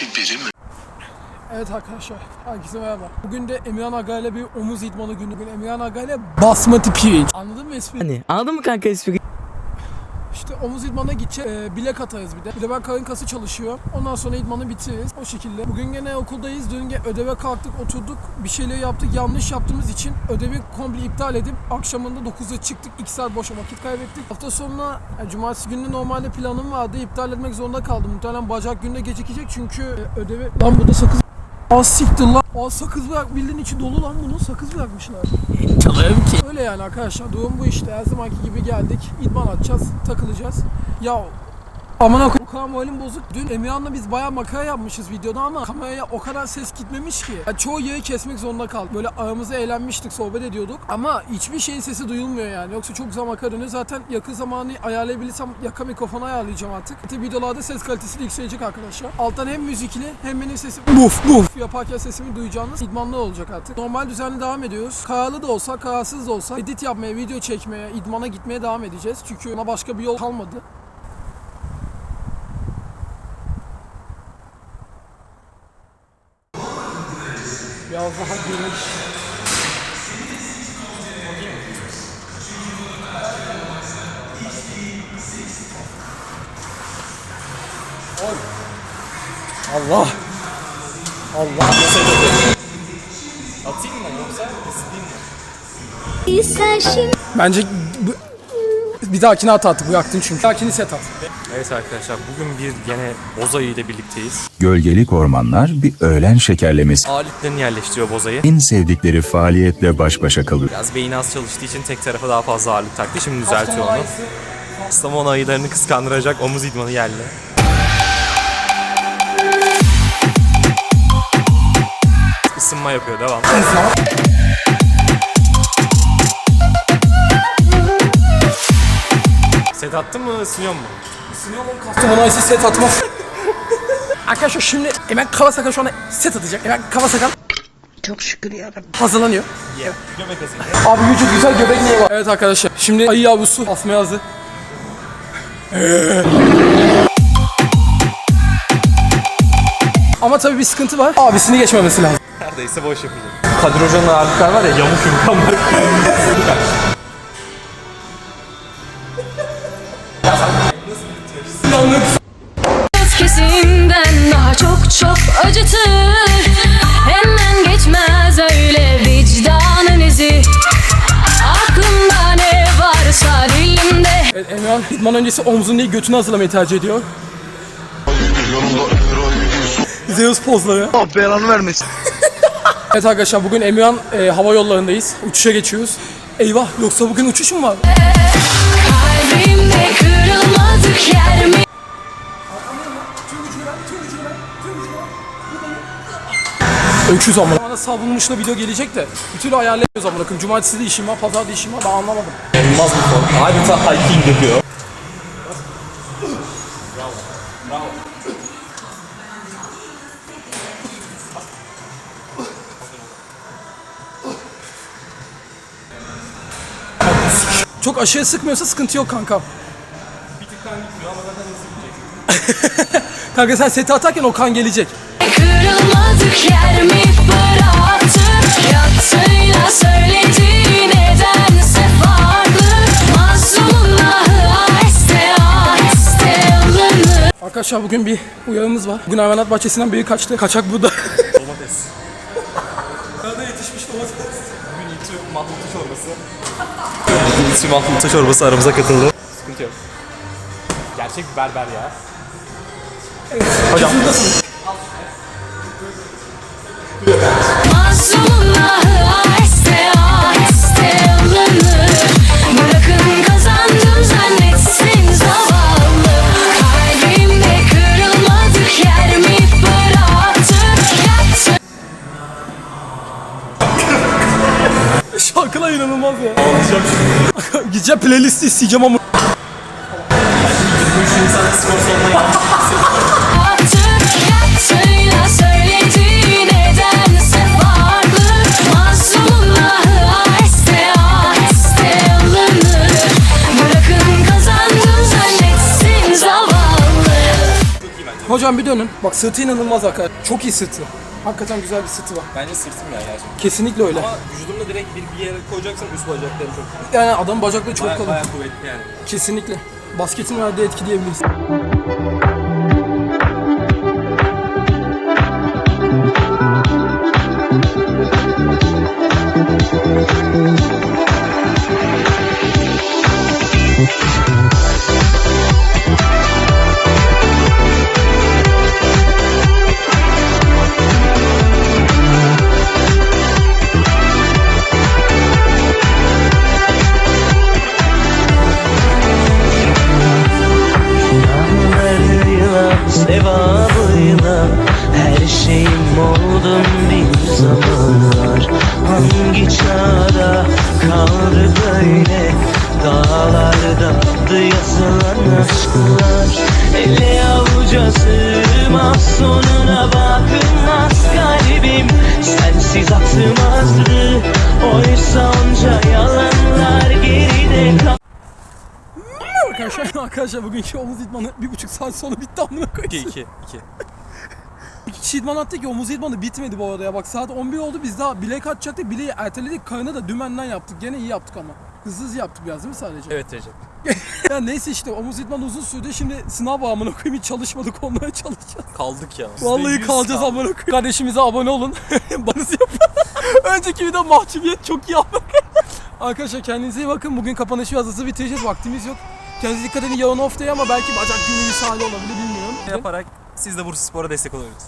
biberi mi? Evet arkadaşlar, herkese merhaba. Bugün de Emirhan Aga ile bir omuz idmanı günü. Bugün Emirhan Aga ile basmati pirinç. Anladın mı espri? Hani anladın mı kanka espri? Omuz idmanına gideceğiz. Ee, bilek atarız bir de. Bir de ben karın kası çalışıyor. Ondan sonra idmanı bitiririz. O şekilde. Bugün gene okuldayız. Dün ödeve kalktık, oturduk. Bir şeyler yaptık. Yanlış yaptığımız için ödevi komple iptal edip akşamında 9'da çıktık. 2 saat boşa vakit kaybettik. Hafta sonuna yani cumartesi günü normalde planım vardı. İptal etmek zorunda kaldım. Muhtemelen bacak gününe gecikecek çünkü e, ödevi... Lan burada sakız Az siktir lan. Az sakız bırak bildiğin içi dolu lan bunun sakız bırakmışlar. Çalarım ki. Öyle yani arkadaşlar durum bu işte her zamanki gibi geldik idman atacağız takılacağız. Ya aman akım o kadar moralim bozuk. Dün Emirhan'la biz bayağı makara yapmışız videoda ama kameraya o kadar ses gitmemiş ki. Ya çoğu yeri kesmek zorunda kaldık. Böyle aramızda eğlenmiştik, sohbet ediyorduk. Ama hiçbir şeyin sesi duyulmuyor yani. Yoksa çok güzel makara dönüyor. Zaten yakın zamanı ayarlayabilirsem yaka mikrofonu ayarlayacağım artık. Zaten videolarda ses kalitesi de yükselecek arkadaşlar. Alttan hem müzikli hem benim sesim buf buf yaparken sesimi duyacağınız idmanlı olacak artık. Normal düzenli devam ediyoruz. Kararlı da olsa, kararsız da olsa edit yapmaya, video çekmeye, idmana gitmeye devam edeceğiz. Çünkü ona başka bir yol kalmadı. Biraz daha geniş. Oy. Allah. Allah. Atayım mı yoksa? Sen şimdi Bence bu, bir dahakine at artık bıraktın çünkü. Bir dahakini set at. Evet arkadaşlar bugün bir gene Bozayı ile birlikteyiz. Gölgelik ormanlar bir öğlen şekerlemesi. Aletlerini yerleştiriyor Bozayı. En sevdikleri faaliyetle baş başa kalır. Biraz beyni az çalıştığı için tek tarafa daha fazla ağırlık taktı. Şimdi düzeltiyor onu. Kastamonu ayılarını kıskandıracak omuz idmanı yerli. Isınma yapıyor devam. Set attın mı ısınıyor mu? Kastamonu Ice'i set atmaz. Arkadaşlar şimdi Emek Kavasaka şu anda set atacak. Emek Kavasaka çok şükür yarabbim. hazırlanıyor. Göbek asın. Abi vücut güzel göbek niye var? Evet arkadaşlar şimdi ayı yavrusu asmaya hazır. Ama tabii bir sıkıntı var. Abisini geçmemesi lazım. Neredeyse boş yapacak. Kadir Hoca'nın ağırlıklar var ya yamuk yumurtanlar. Öfkesinden acıtır Hemen geçmez öyle vicdanın izi Aklımda ne varsa dilimde Evet Emirhan idman öncesi omzunu değil götünü hazırlamayı tercih ediyor. Zeus pozları. Allah belanı vermesin. Evet arkadaşlar bugün Emirhan e, hava yollarındayız. Uçuşa geçiyoruz. Eyvah yoksa bugün uçuş mu var? Kalbimde kırılmadık yer mi? Öküz amına. Bana savrulmuşla video gelecek de bir türlü ayarlayamıyoruz amına koyayım. Cumartesi de işim var, pazar da işim var. Ben anlamadım. Olmaz bir form. Adeta hiking yapıyor. Çok aşırı sıkmıyorsa sıkıntı yok kankam. Kanka sen seti atarken o kan gelecek. Kırılmadık yer Arkadaşlar bugün bir uyarımız var. Bugün hayvanat bahçesinden biri kaçtı. Kaçak burada. Domates. Nerede yetişmiş domates? Bugün YouTube mantı çorbası. YouTube mantı çorbası aramıza katıldı. Sıkıntı yok. Gerçek bir berber ya. Hocam. Mazlumun Gideceğim playlisti isteyeceğim ama. Hocam bir dönün. Bak sırtı inanılmaz hakikaten. Çok iyi sırtı. Hakikaten güzel bir sırtı var. Bence sırtım ya gerçekten. Kesinlikle öyle. Ama vücudumda direkt bir, bir yere koyacaksan üst bacaklarım çok. Yani adam bacakları çok Baya, kalın. bayağı kuvvetli yani. Kesinlikle. Basketin verdiği etki diyebiliriz. Yazılan aşklar Ele avuca sığmaz sonuna bakılmaz kalbim Sensiz atmazdı Oysa onca yalanlar geride kaldı Arkadaşlar, arkadaşlar bugünkü omuz idmanı bir buçuk saat sonra bitti amına 2 koyayım. 2 2. İki kişi idman attık ki omuz idmanı bitmedi bu arada ya. Bak saat 11 oldu biz daha bilek atacaktık. Bileği erteledik. Karnı da dümenden yaptık. Gene iyi yaptık ama. Hızlı hızlı yaptık biraz değil mi sadece? Evet Recep. Ya neyse işte omuz idman uzun sürdü. Şimdi sınav var amına koyayım hiç çalışmadık onlara çalışacağız. Kaldık ya. Vallahi kalacağız amına koyayım. Kardeşimize abone olun. Banız yapın. Önceki video mahcubiyet çok iyi yaptık. Arkadaşlar kendinize iyi bakın. Bugün kapanışı hızlı bitireceğiz. Vaktimiz yok. Kendinize dikkat edin. Yarın off day ama belki bacak günü misali olabilir bilmiyorum. Yaparak siz de Bursa Spor'a destek oluyorsunuz.